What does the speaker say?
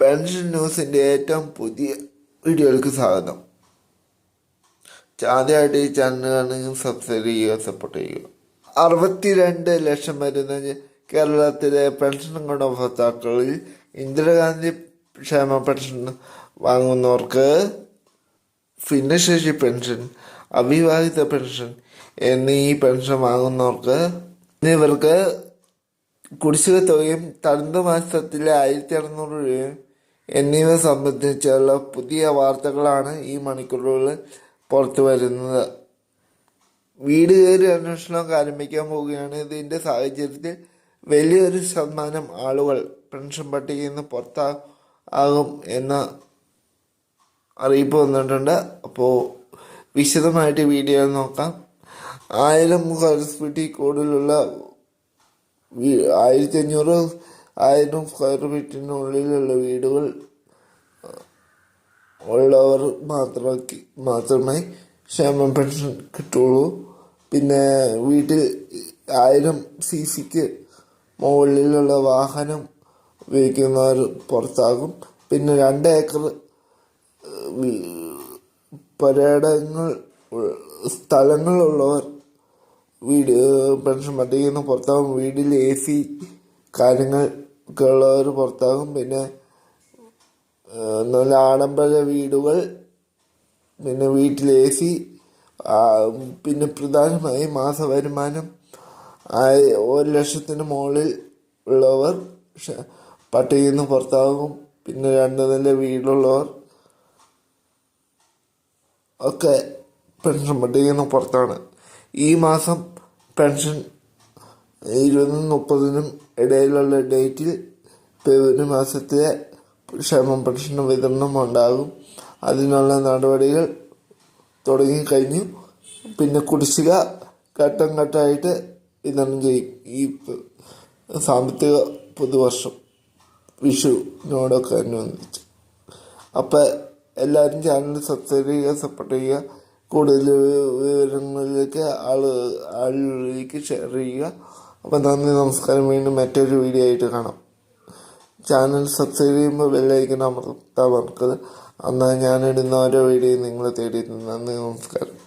Pension ന്യൂസിന്റെ ഏറ്റവും പുതിയ വീഡിയോയിലേക്ക് സ്വാഗതം. ആദ്യമായിട്ട് ഈ ചാനൽ കാണുമെങ്കിൽ സബ്സ്ക്രൈബ് ചെയ്യുക സപ്പോർട്ട് ചെയ്യുക. അറുപത്തിരണ്ട് ലക്ഷം വരുന്ന കേരളത്തിലെ പെൻഷൻ ഗുണഭോക്താക്കളിൽ ഇന്ദിരാഗാന്ധി ക്ഷേമ പെൻഷൻ വാങ്ങുന്നവർക്ക് ഭിന്നശേഷി പെൻഷൻ അവിവാഹിത പെൻഷൻ എന്നീ പെൻഷൻ വാങ്ങുന്നവർക്ക് എന്നിവർക്ക് കുടിശ്ശിക തുകയും തണുത്ത മാസത്തിലെ ആയിരത്തി അറുന്നൂറ് രൂപയും എന്നിവ സംബന്ധിച്ചുള്ള പുതിയ വാർത്തകളാണ് ഈ മണിക്കൂറുകളിൽ പുറത്തു വരുന്നത്. വീട് കയറി അന്വേഷണം ആരംഭിക്കാൻ പോവുകയാണ്. ഇതിന്റെ സാഹചര്യത്തിൽ വലിയൊരു ശതമാനം ആളുകൾ പെൻഷൻ പട്ടികയിൽ നിന്ന് പുറത്താകും എന്ന അറിയിപ്പ് വന്നിട്ടുണ്ട്. അപ്പോൾ വിശദമായിട്ട് വീഡിയോ നോക്കാം. ആയിരം സ്ക്വയർ ഫീറ്റിൽ കൂടുതലുള്ള ആയിരത്തി അഞ്ഞൂറ് ആയിരം സ്ക്വയർ ഫീറ്റിനുള്ളിലുള്ള വീടുകൾ ഉള്ളവർ മാത്രമാക്കി മാത്രമേ ക്ഷേമ പെൻഷൻ കിട്ടുള്ളൂ. പിന്നെ വീട്ടിൽ ആയിരം സി സിക്ക് മുകളിലുള്ള വാഹനം ഉപയോഗിക്കുന്നവർ പുറത്താകും. പിന്നെ രണ്ട് ഏക്കർ പര്യടങ്ങൾ സ്ഥലങ്ങളുള്ളവർ വീട് പെൻഷൻ പട്ടികയിൽ നിന്ന് പുറത്താകും. വീട്ടിൽ എ സി കാര്യങ്ങൾ ഒക്കെ ഉള്ളവർ പുറത്താകും. പിന്നെ നല്ല ആഡംബര വീടുകൾ പിന്നെ വീട്ടിൽ എ സി പിന്നെ പ്രധാനമായി മാസ വരുമാനം ഒരു ലക്ഷത്തിന് മുകളിൽ ഉള്ളവർ പട്ടികയിൽ നിന്ന് പുറത്താകും. പിന്നെ രണ്ട് നില വീടുള്ളവർ ഒക്കെ പെൻഷൻ പട്ടികയിൽ നിന്ന് പുറത്താണ്. ഈ മാസം പെൻഷൻ ഇരുപതിനും മുപ്പതിനും ഇടയിലുള്ള ഡേറ്റിൽ ഫെബ്രുവരി മാസത്തിലെ ക്ഷേമ പെൻഷൻ വിതരണം ഉണ്ടാകും. അതിനുള്ള നടപടികൾ തുടങ്ങിക്കഴിഞ്ഞു. പിന്നെ കുടിശ്ശിക ഘട്ടം ഘട്ടമായിട്ട് വിതരണം ചെയ്യും. ഈ സാമ്പത്തിക പുതുവർഷം വിഷുവിനോടൊക്കെ അനുബന്ധിച്ച്. അപ്പം എല്ലാവരും ചാനൽ സബ്സ്ക്രൈബ് ചെയ്യുക സപ്പോർട്ട് ചെയ്യുക. കൂടുതൽ വിവരങ്ങളിലേക്ക് ആൾ ആളുകളിലേക്ക് ഷെയർ ചെയ്യുക. അപ്പം നന്ദി നമസ്കാരം. വീണ്ടും മറ്റൊരു വീഡിയോ ആയിട്ട് കാണാം. ചാനൽ സബ്സ്ക്രൈബ് ചെയ്യുമ്പോൾ ബെല്ലൈക്കൻ അമർത്താൻ മറക്കരുത്. എന്നാൽ ഞാനിടുന്ന ഓരോ വീഡിയോയും നിങ്ങളെ തേടിയിരുന്നു നന്ദി നമസ്കാരം.